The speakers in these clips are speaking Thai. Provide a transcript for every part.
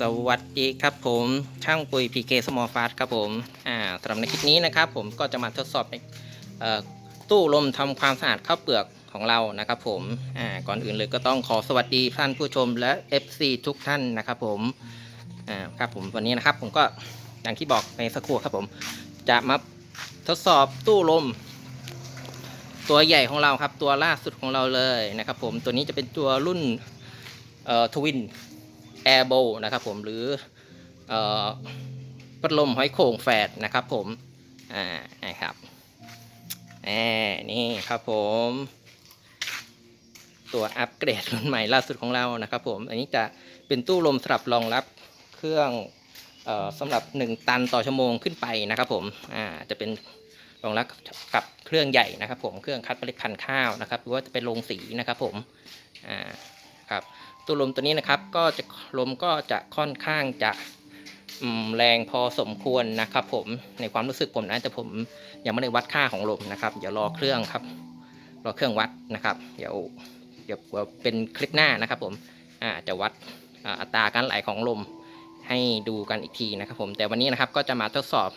สวัสดีครับผมช่างปุ๋ย PK Small Fast ครับผมอ่าสำหรับในคลิปนี้นะครับ ผมก็จะมาทดสอบในตู้ลมทำความสะอาดข้าวเปลือกของเรานะครับผมอ่าก่อนอื่นเลยก็ต้องขอสวัสดีท่านผู้ชมและ FC ทุกท่านนะครับผมอ่าครับผมวันนี้นะครับผมก็อย่างที่บอกในสักครู่ครับผม จะมาทดสอบตู้ลม ตัวใหญ่ของเราครับตัวล่าสุดของเราเลยนะครับผมตัวนี้จะเป็นตัวรุ่นเอ่อทวิน แอร์โบนะครับผมหรืออพัดลมหอยโข่งแฝดนะครับผมอ่านะครับแหมนี่ครับผม ตัวอัปเกรดรุ่นใหม่ล่าสุดของเรานะครับผม อันนี้จะเป็นตู้ลมสำหรับรองรับเครื่องออสำหรับ 1 ตันต่อชั่วโมงขึ้นไปนะครับผมอ่าจะเป็นรองรับกับเครื่องใหญ่นะครับผมเครื่องคัดเมล็ดพันธุ์ข้าวนะครับหรือว่าจะเป็นโรงสีนะครับผมอ่าครับ ตัวลมตัวนี้นะครับก็จะลมก็จะค่อนข้างจะแรงพอสมควรนะครับ ผมในความรู้สึกผมนะแต่ผมยังไม่ได้วัดค่าของลมนะครับเดี๋ยวรอเครื่องครับ รอเครื่องวัดนะครับ เดี๋ยวเดี๋ยวเป็นคลิปหน้านะครับ ผมอาจะวัดอัตราการไหลของลมให้ดูกันอีกทีนะครับ ผมแต่วันนี้นะครับก็จะมาทดสอบ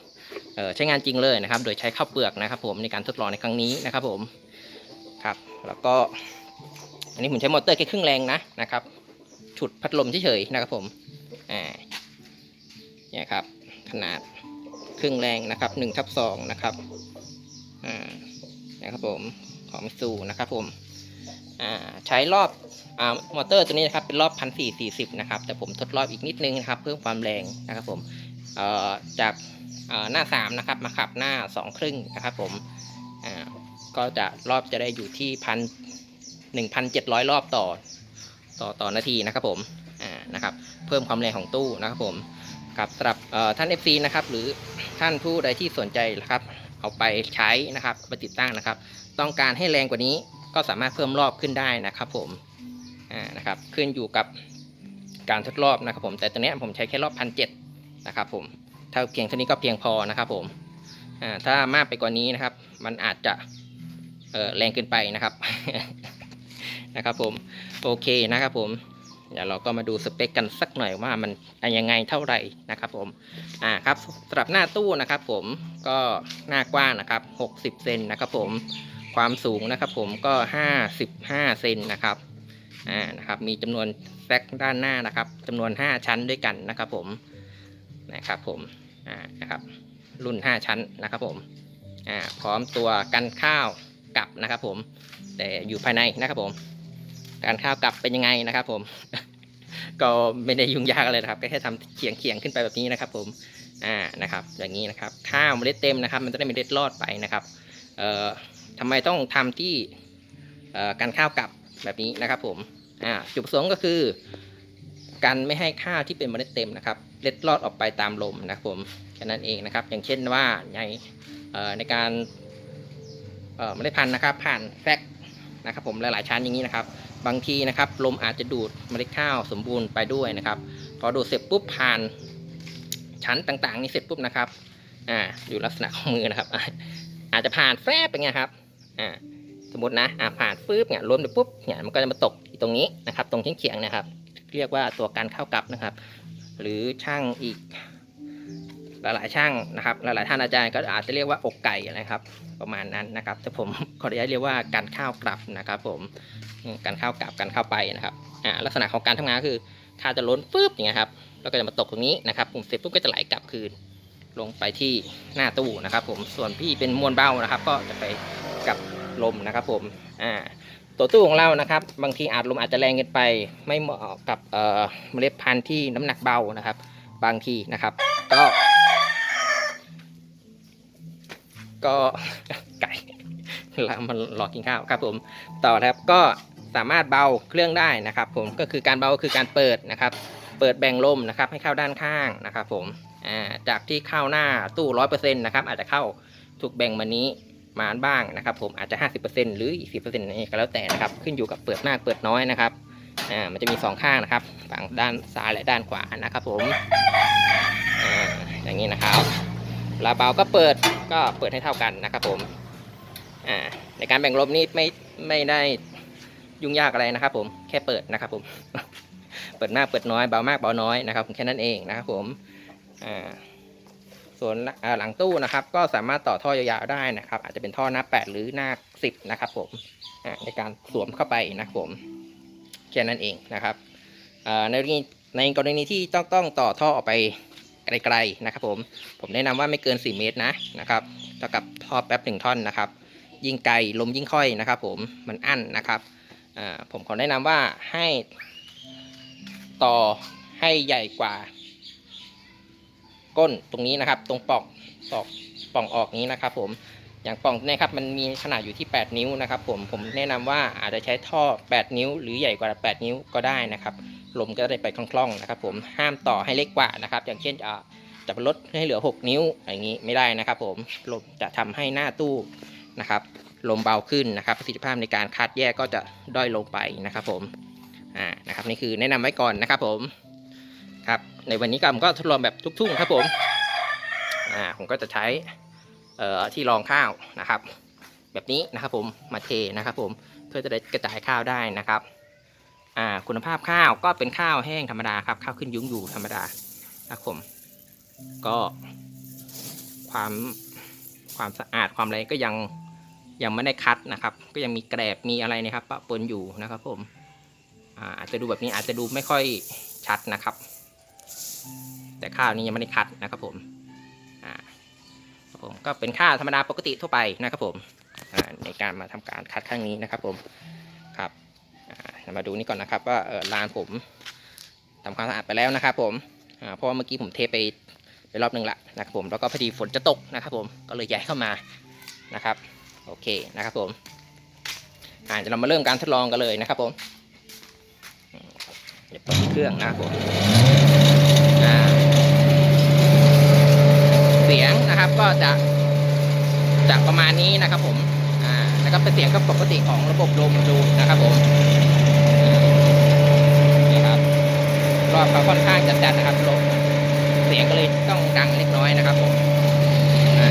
ออใช้งานจริงเลยนะครับ โดยใช้ข้าวเปลือกนะครับ ผมในการทดลองในครั้งนี้นะครับ ผมครับ แล้วก็อันนี้ผมใช้มอเตอร์แค่ครึ่งแรงนะนะครับ ฉุดพัดลมเฉยๆนะครับผม อ่า เนี่ยครับ ขนาดครึ่งแรงนะครับหนึ่งทับสองนะครับ อ่า นะครับผมของมิซูนะครับผม อ่า ใช้รอบ อ่า มอเตอร์ตัวนี้นะครับ เป็นรอบพันสี่สี่สิบนะครับ แต่ผมทดรอบอีกนิดนึงนะครับ เพิ่มความแรงนะครับผม เอ่อ จากอ่อหน้าสามนะครับ มาขับหน้าสองครึ่งนะครับผม อ่า ก็จะรอบจะได้อยู่ที่พันหนึ่งพันเจ็ดร้อยรอบต่อ ต่อต่อนาทีนะครับผมอ่านะครับเพิ่มความแรงของตู้นะครับผมกับสำหรับเอ่อท่าน FC นะครับหรือท่านผู้ใดที่สนใจนะครับเอาไปใช้นะครับไปติดตั้งนะครับ ต้องการให้แรงกว่านี้ก็สามารถเพิ่มรอบขึ้นได้นะครับผมอ่านะครับขึ้นอยู่กับการทดรอบนะครับผมแต่ตัวนี้ผมใช้แค่รอบพันเจ็ดนะครับผมถ้าเพียงเท่านี้ก็เพียงพอนะครับผมอ่าถ้ามากไปกว่านี้นะครับ มันอาจจะแรงเกินไปนะครับ นะครับผมโอเคนะครับผมเดี๋ยวเราก็มาดูสเปคกันสักหน่อยว่ามันยังไงเท่าไหร่นะครับผมอ่าครับสำหรับหน้าตู้นะครับผมก็หน้ากว้างนะครับ60เซนนะครับผมความสูงนะครับผมก็ 55เซนนะครับอ่านะครับมีจำนวนแซกด้านหน้านะครับจำนวน 5 ชั้นด้วยกันนะครับผมนะครับผมอ่านะครับรุ่น 5 ชั้นนะครับผมอ่าพร้อมตัวกันข้าวกลับนะครับผมแต่อยู่ภายในนะครับผม การข้าวกลับเป็นยังไงนะครับ ผม ก็ไม่ได้ยุ่งยากอะไรนะครับก็แค่ทำเขียงเขียงๆขึ้นไปแบบนี้นะครับ ผมอ่านะครับ อย่างนี้นะครับ ข้าวเมล็ดเต็มนะครับ มันจะได้ไม่เล็ดรอดไปนะครับเอ่อทำไมต้องทำที่เอ่อการข้าวกลับแบบนี้นะครับ ผมอ่าจุดประสงค์ก็คือการไม่ให้ข้าวที่เป็นเมล็ดเต็มนะครับเล็ดรอดออกไปตามลมนะครับผมแค่นั้นเองนะครับ อย่างเช่นว่าในเอ่อในการเอ่อเมล็ดพันธุ์นะครับ ผ่านแฟกนะครับผมหลายๆชั้นอย่างนี้นะครับ บางทีนะครับลมอาจจะดูดเมล็ดข้าวสมบูรณ์ไปด้วยนะครับ พอดูดเสร็จปุ๊บผ่านชั้นต่างๆ นี้เสร็จปุ๊บนะครับอ่าอยู่ลักษณะของมือนะครับ อาจจะผ่านแฟบเป็นไงครับอ่าสมมตินะอ่าผ่านฟืบเนี่ยล้มไปปุ๊บเนี่ยมันก็จะมาตกตรงนี้นะครับ ตรงเฉียงๆนะครับ เรียกว่าตัวการเข้ากลับนะครับ หรือช่างอีก หลายๆช่างนะครับ หลายๆท่านอาจารย์ก็อาจจะเรียกว่าอกไก่นะครับ ประมาณนั้นนะครับ แต่ผมขออนุญาตเรียกว่าการข้าวกลับนะครับ ผมการข้าวกลับการข้าวไปนะครับอ่าลักษณะของการทำงานคือข้าวจะล้นปุ๊บอย่างเงี้ยครับแล้วก็จะมาตกตรงนี้นะครับผมเสร็จปุ๊บก็จะไหลกลับคืนลงไปที่หน้าตู้นะครับ ผมส่วนพี่เป็นมวลเบานะครับ ก็จะไปกับลมนะครับ ผมอ่าตัวตู้ของเรานะครับ บางทีอาจลมอาจจะแรงเกินไป ไม่เหมาะกับเอ่อเมล็ดพันธุ์ที่น้ำหนักเบานะครับ บางทีนะครับ ก็ ก็ไก่ล้วมันหลอกกินข้าวครับผมต่อครับก็สามารถเบาเครื่องได้นะครับ ผมก็คือการเบาก็คือการเปิดนะครับ เปิดแบ่งลมนะครับ ให้เข้าด้านข้างนะครับ ผมจากที่เข้าหน้าตู้ร้อยเปอร์เซ็นต์นะครับ อาจจะเข้าถูกแบ่งมานี้มาบ้างนะครับ ผมอาจจะห้าสิบเปอร์เซ็นต์หรืออีกสิบเปอร์เซ็นต์นี่ก็แล้วแต่นะครับ ขึ้นอยู่กับเปิดมากเปิดน้อยนะครับอ่ามันจะมีสองข้างนะครับฝั่งด้านซ้ายและด้านขวานะครับ ผมอ่าอย่างนี้นะครับ ลาเบาก็เปิดก็เปิดให้เท่ากันนะครับผมอ่าในการแบ่งลมนี่ไม่ไม่ได้ยุ่งยากอะไรนะครับ ผมแค่เปิดนะครับ ผม เปิดมากเปิดน้อยเบามากเบาน้อยนะครับผมแค่นั้นเองนะครับผมอ่าส่วนหลังตู้นะครับ ก็สามารถต่อท่อยาวๆได้นะครับ อาจจะเป็นท่อหน้า 8 หรือหน้า 10 นะครับ ผมในการสวมเข้าไปนะครับผมแค่นั้นเองนะครับในกรณีในกรณีที่ต้องต้องต่อท่อออกไป ไกลๆนะครับผมผมแนะนำว่าไม่เกิน 4 เมตรนะนะครับเท่ากับท่อแป๊บหนึ่งท่อนนะครับ ยิ่งไกลลมยิ่งค่อยนะครับ ผมมันอั้นนะครับอ่าผมขอแนะนำว่าให้ต่อให้ใหญ่กว่า ก้นตรงนี้นะครับ ตรงปล่อกปอกปล่องออกนี้นะครับ ผม อย่างปล่องเนะครับมันมีขนาดอยู่ที่ 8 นิ้วนะครับผมผมแนะนำว่าอาจจะใช้ท่อ 8 นิ้ว หรือใหญ่กว่า 8 นิ้วก็ได้นะครับลมก็ได้ไปคล่องๆนะครับ ผมห้ามต่อให้เล็กกว่านะครับ อย่างเช่นอ่าจะลดให้เหลือ 6 นิ้วอย่างนี้ไม่ได้นะครับ ผมลมจะทำให้หน้าตู้นะครับลมเบาขึ้นนะครับ ประสิทธิภาพในการคัดแยกก็จะด้อยลงไปนะครับ ผมอ่านะครับนี่คือแนะนำไว้ก่อนนะครับ ผมครับในวันนี้ก็ผมก็ทดลองแบบทุกทุ่งครับผมอ่าผมก็จะใช้ เอ่อที่รองข้าวนะครับ แบบนี้นะครับผมมาเทนะครับผมเพื่อจะได้กระจายข้าวได้นะครับอ่าคุณภาพข้าวก็เป็นข้าวแห้งธรรมดาครับข้าวขึ้นยุ้งอยู่ธรรมดานะครับผมก็ความความสะอาดความอะไรก็ยังยังไม่ได้คัดนะครับ ก็ยังมีแกรบมีอะไรนะครับปะปนอยู่นะครับผมอาจจะดูแบบนี้อาจจะดูไม่ค่อยชัดนะครับ แต่ข้าวนี้ยังไม่ได้คัดนะครับผม ผมก็เป็นข้าธรรมดาปกติทั่วไปนะครับผมในการมาทำการคัดครั้งนี้นะครับ ผมครับมาดูนี่ก่อนนะครับ ว่าลานผมทำความสะอาดไปแล้วนะครับ ผมเพราะว่าเมื่อกี้ผมเทไปไปรอบหนึ่งละนะครับผมแล้วก็พอดีฝนจะตกนะครับผมก็เลยย้ายเข้ามานะครับ โอเคนะครับผมอ่าเดี๋ยวเรามาเริ่มการทดลองกันเลยนะครับผมเดี๋ยวเปิดเครื่องนะครับผมอ่า สียงนะครับ ก็จะจะประมาณนี้นะครับผมอ่าแล้วก็เป็นเสียงก็ปกติของระบบลมดูนะครับผมนี่ครับรอบเขาค่อนข้างจัดๆนะครับลมเสียงก็เลยต้องดังเล็กน้อยนะครับผมอ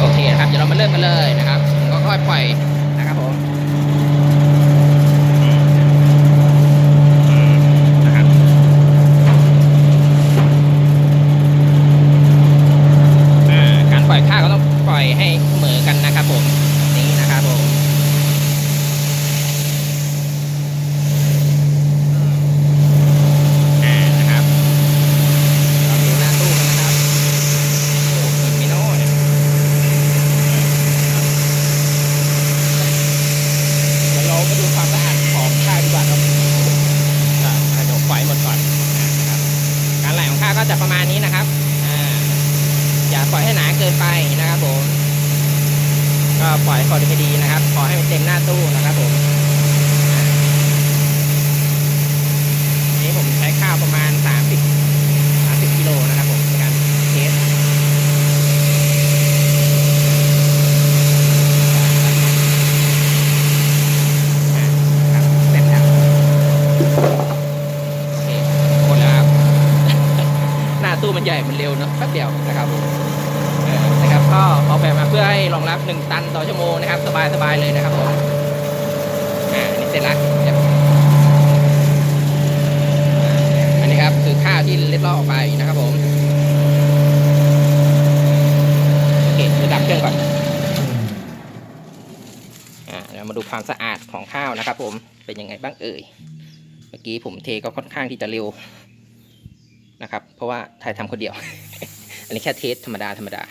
โอเคนะครับเดี๋ยวเรามาเริ่มกันเลยนะครับก็ค่อยปล่อยนะครับผมอืมนะครับอ่าการปล่อยข้าวก็ต้องปล่อยให้เสมอกันนะครับผมนี่นะครับผมอ่านะครับเราดูหน้าตู้กันนะครับโอ้เหมือนมิโน่เนี่ยเดี๋ยวเรามาดูความสะอาดของข้าวดีกว่าครับอ่าเดี๋ยวปล่อยหมดก่อนนะครับการไหลของข้าวก็ จะประมาณนี้นะครับอย่าปล่อยให้หนาเกินไปนะครับผม ก็ปล่อยพอดีพอดีนะครับ ขอให้มันเต็มหน้าตู้นะครับผมอ่าอันนี้ผมใช้ข้าวประมาณ 30 30กิโลนะครับผมในการเทสอ่าครับเสร็จแล้วโอเคหมดแล้วครับ หน้าตู้มัน ใหญ่มันเร็วเนอะแป๊บเดียวนะครับนะครับก็ออกแบบมาเพื่อให้รองรับ 1 ตันต่อชั่วโมงนะครับ สบายๆเลยนะครับผมอ่าอันนี้เสร็จแล้วอันนี้ครับคือข้าวที่เล็ดลอกออกไปนะครับผมโอเคเดี๋ยวดับเครื่องก่อนอ่าเดี๋ยวมาดูความสะอาดของข้าวนะครับผมเป็นยังไงบ้างเอ่ย เมื่อกี้ผมเทก็ค่อนข้างที่จะเร็ว นะครับ เพราะว่าถ่ายทำคนเดียว อันนี้แค่เทสธรรมดาธรรมดา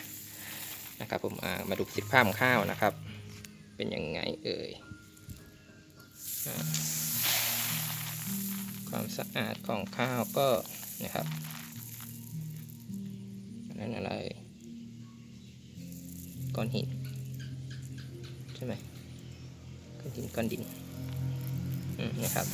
นะครับผมมาดูสิทธิภาพของข้าวนะครับ เป็นยังไงเอ่ยความสะอาดของข้าวก็นะครับอันนั้นอะไรก้อนหินใช่ไหมก้อนหินก้อนดินนะครับ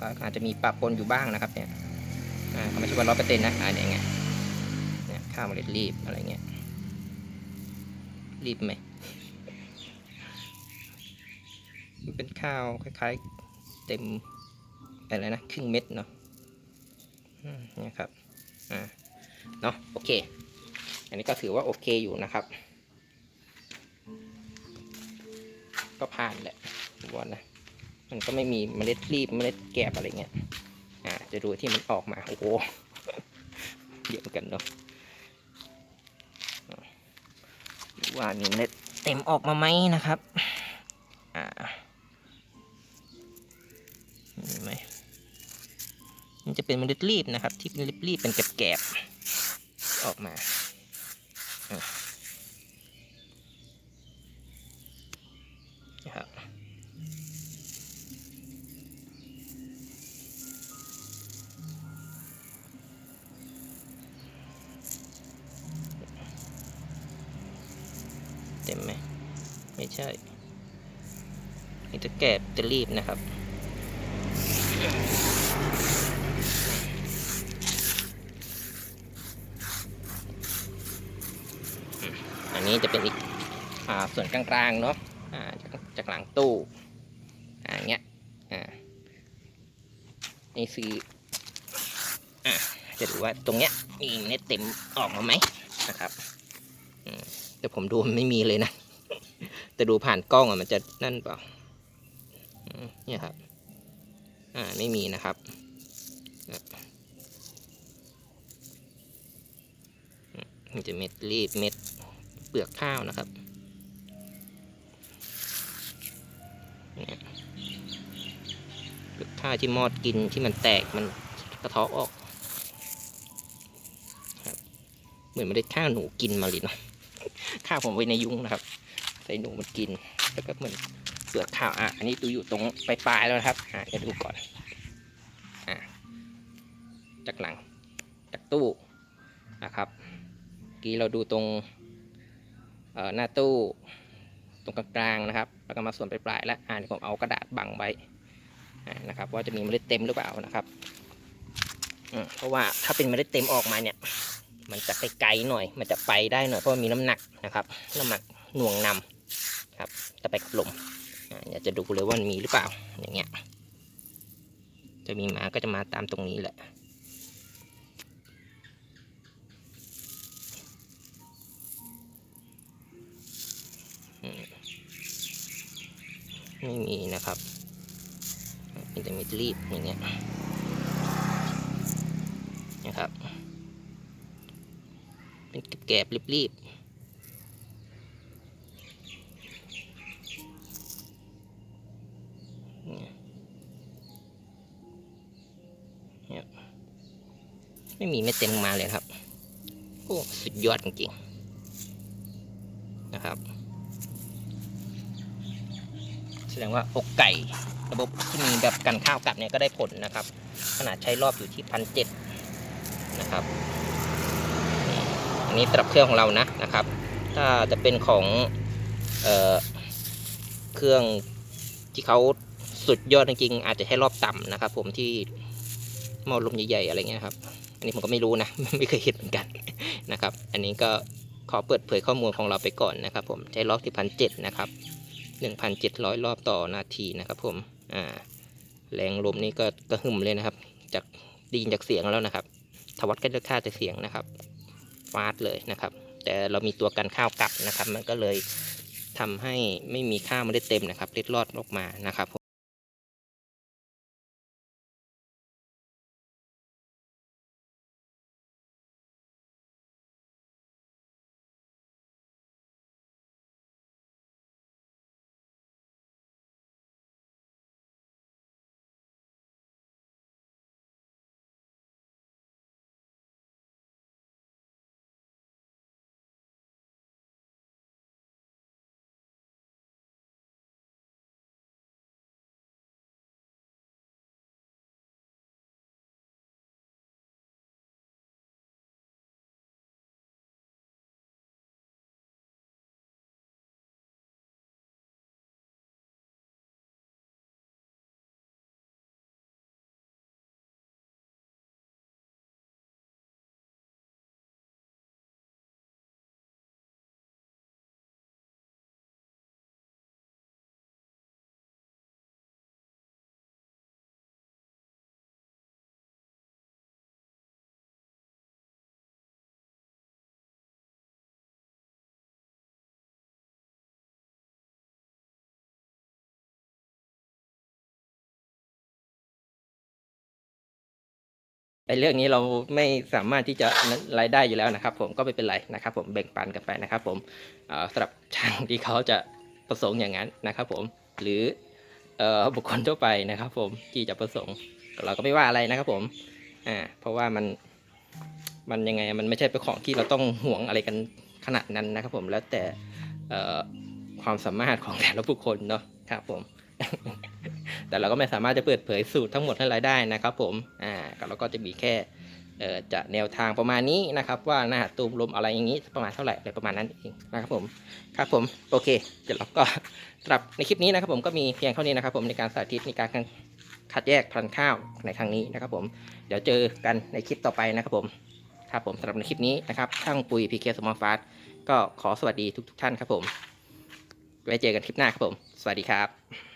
ก็อาจจะมีปะปนอยู่บ้างนะครับเนี่ยอ่าไม่ใช่ว่าร้อยเปอร์เซ็นต์นะอ่าเนี่ยไงเนี่ยข้าวเมล็ดรีบอะไรเงี้ยรีบไหมมันเป็นข้าวคล้ายๆเต็มอะไรนะครึ่งเม็ดเนาะเนี่ยครับอ่าเนาะโอเค อันนี้ก็ถือว่าโอเคอยู่นะครับ ก็ผ่านแหละผมว่านะ มันก็ไม่มีเมล็ดรีบเมล็ดแกบอะไรเงี้ย อ่า จะดูที่มันออกมา โอ้โหเยอะเหมือนกันเนาะว่ามีเมล็ดเต็มออกมาไหมนะครับ อ่ามีไหมมันจะเป็นเมล็ดรีบนะครับ ที่เป็นรีบๆเป็นแกบๆออกมา เต็มไหมไม่ใช่นี่จะแกบจะรีบนะครับ อันนี้จะเป็นอีกอส่วนกลางๆเนาะจากจากหลังตู้อย่างเงี้ยนี่คืออจะดูว่าตรงเนี้ยมีเน็ตเต็มออกมาไหมนะครับ แต่ผมดูมันไม่มีเลยนะ แต่ดูผ่านกล้องอะมันจะนั่นเปล่าเนี่ยครับ อ่าไม่มีนะครับมันจะเม็ดรีบเม็ดเปลือกข้าวนะครับเนี่ยเปลือกข้าวที่มอดกินที่มันแตกมันกระเทาะออกครับเหมือนไม่ได้ข้าวหนูกินมาเลยเนาะ ข้าวผมไว้ในยุ้งนะครับ ใส่หนูมันกิน แล้วก็เหมือนเปลือกข้าวอะอันนี้ดูอยู่ตรงปลายๆแล้วนะครับอะจะดูก่อนอะจากหลัง จากตู้นะครับกี้เราดูตรงเอ่อหน้าตู้ตรงกลางๆนะครับ แล้วก็มาส่วนปลายๆแล้วอ่านี่ผมเอากระดาษบังไว้อ่านะครับ ว่าจะมีเมล็ดเต็มหรือเปล่านะครับอืมเพราะว่าถ้าเป็นเมล็ดเต็มออกมาเนี่ย มันจะไกลๆหน่อย มันจะไปได้หน่อยเพราะมันมีน้ำหนักนะครับ น้ำหนักหน่วงนำครับจะไปกับลมอยากจะดูเลยว่ามันมีหรือเปล่าอย่างเงี้ยจะมีหมาก็จะมาตามตรงนี้แหละไม่มีนะครับมีแต่ม็ดรีบอย่างเงี้ยนะครับ แกบรีบๆไม่มีเม็ดเต็มมาเลยครับ โอ้ สุดยอดจริงๆ นะครับ แสดงว่าอกไก่ระบบที่มีแบบกันข้าวกัดเนี่ยก็ได้ผลนะครับ ขนาดใช้รอบอยู่ที่พันเจ็ดนะครับ อันนี้สำหรับเครื่องของเรานะนะครับ ถ้าจะเป็นของเออเครื่องที่เขาสุดยอดจริงๆอาจจะให้รอบต่ำนะครับ ผมที่หม้อลมใหญ่ๆอะไรเงี้ยครับ อันนี้ผมก็ไม่รู้นะ ไม่เคยเห็นเหมือนกันนะครับ อันนี้ก็ขอเปิดเผยข้อมูลของเราไปก่อนนะครับ ผมใช้รอบที่พันเจ็ดนะครับหนึ่งพันเจ็ดร้อยรอบต่อนาทีนะครับผมอ่าแรงลมนี่ก็กระหึ่มเลยนะครับ จากไดีนจากเสียงแล้วนะครับ ทวัดก็จะค่าจะเสียงนะครับ ฟาดเลยนะครับ แต่เรามีตัวกันข้าวกลับนะครับ มันก็เลยทำให้ไม่มีข้าวไม่ได้เต็มนะครับเล็ดลอดออกมานะครับ ไอ้เรื่องนี้เราไม่สามารถที่จะรายได้อยู่แล้วนะครับ ผมก็ไม่เป็นไรนะครับ ผมแบ่งปันกันไปนะครับ ผมสำหรับช่างที่เขาจะประสงค์อย่างนั้นนะครับ ผมหรืออบุคคลทั่วไปนะครับ ผมที่จะประสงค์เราก็ไม่ว่าอะไรนะครับ ผมอ่าเพราะว่ามันมันยังไงมันไม่ใช่เป็นของที่เราต้องห่วงอะไรกันขนาดนั้นนะครับ ผมแล้วแต่ความสามารถของแต่ละบุคคลเนาะครับผมแต่เราก็ไม่สามารถจะเปิดเผยสูตรทั้งหมดให้รายได้นะครับ ผมอ่า ก็เราก็จะมีแค่จะแนวทางประมาณนี้นะครับว่าหน้าตูมลมอะไรอย่างนี้ประมาณเท่าไหร่อะไรประมาณนั้นเองนะครับผมครับผมโอเคเดี๋ยวเราก็สำหรับในคลิปนี้นะครับผมก็มีเพียงเท่านี้นะครับผมในการสาธิตในการคัดแยกพันธุ์ข้าวในครั้งนี้นะครับผมเดี๋ยวเจอกันในคลิปต่อไปนะครับผมครับผมสำหรับในคลิปนี้นะครับช่างปุ๋ยพีเคสมอลฟาสก็ขอสวัสดีทุกๆท่านครับผมไว้เจอกันคลิปหน้าครับผม สวัสดีครับ